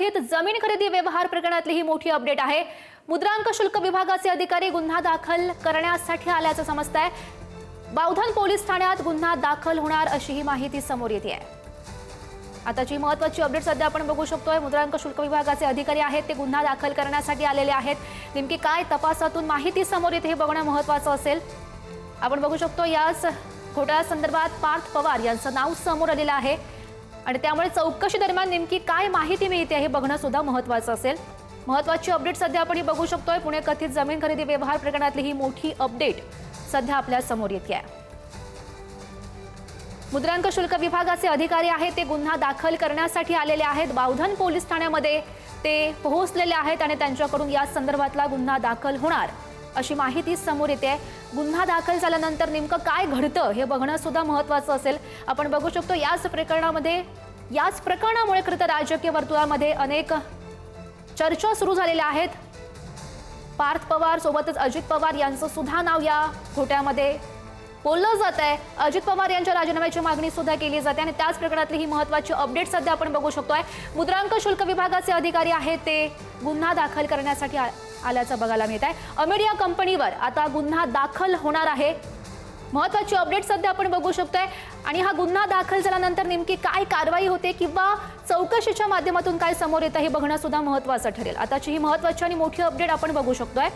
कथित जमीन खरेदी व्यवहार प्रकरणातली ही मोठी अपडेट आहे. मुद्रांक शुल्क विभागाचे अधिकारी गुन्हा दाखल करण्यासाठी आल्याचं समजत आहे बावधन पोलीस ठाण्यात गुन्हा दाखल होणार अशी ही माहिती समोर येते आहे आताची महत्वाची अपडेट सध्या आपण बघू शकतोय. मुद्रांक शुल्क विभागाचे अधिकारी आहेत ते गुन्हा दाखल करण्यासाठी आलेले आहेत. नेमकी काय तपासातून माहिती समोर येते हे बघणं महत्वाचं असेल. आपण बघू शकतो याच घोटाळ्यासंदर्भात पार्थ पवार यांचं नाव समोर आलेलं आहे. आणि त्यामुळे चौकशी दरम्यान नेमकी काय माहिती मिळते हे बघणं सुद्धा महत्वाचं असेल. महत्वाची अपडेट सध्या आपण ही बघू शकतोय. पुणे कथित जमीन खरेदी व्यवहार प्रकरणातली ही मोठी अपडेट सध्या आपल्यासमोर येते आहे. मुद्रांक शुल्क विभागाचे अधिकारी आहेत ते गुन्हा दाखल करण्यासाठी आलेले आहेत. बावधन पोलीस ठाण्यामध्ये ते पोहोचलेले आहेत आणि त्यांच्याकडून या संदर्भातला गुन्हा दाखल होणार. अशी माहिती समोर येते. गुन्हा दाखल झाल्यानंतर नेमकं काय घडतं हे बघणं सुद्धा महत्वाचं असेल. आपण बघू शकतो याच प्रकरणामध्ये याच प्रकरणामुळे कृत राजकीय वर्तुळामध्ये अनेक चर्चा सुरू झालेल्या आहेत. पार्थ पवार सोबतच अजित पवार यांचं सुद्धा नाव या खोट्यामध्ये बोललं जात आहे. अजित पवार यांच्या राजीनाम्याची मागणी सुद्धा केली जाते आणि त्याच प्रकरणातली ही महत्वाची अपडेट सध्या आपण बघू शकतोय. मुद्रांक शुल्क विभागाचे अधिकारी आहेत ते. गुन्हा दाखल करण्यासाठी आ- आल्याचं बघायला मिळत आहे. अमेरिया कंपनीवर आता गुन्हा दाखल होणार आहे. महत्वाची अपडेट सध्या आपण बघू शकतोय. आणि हा गुन्हा दाखल झाल्यानंतर नेमकी काय कारवाई होते किंवा चौकशीच्या माध्यमातून काय समोर येतं हे बघणं सुद्धा महत्वाचं ठरेल. आताची ही महत्वाची आणि मोठी अपडेट आपण बघू शकतोय.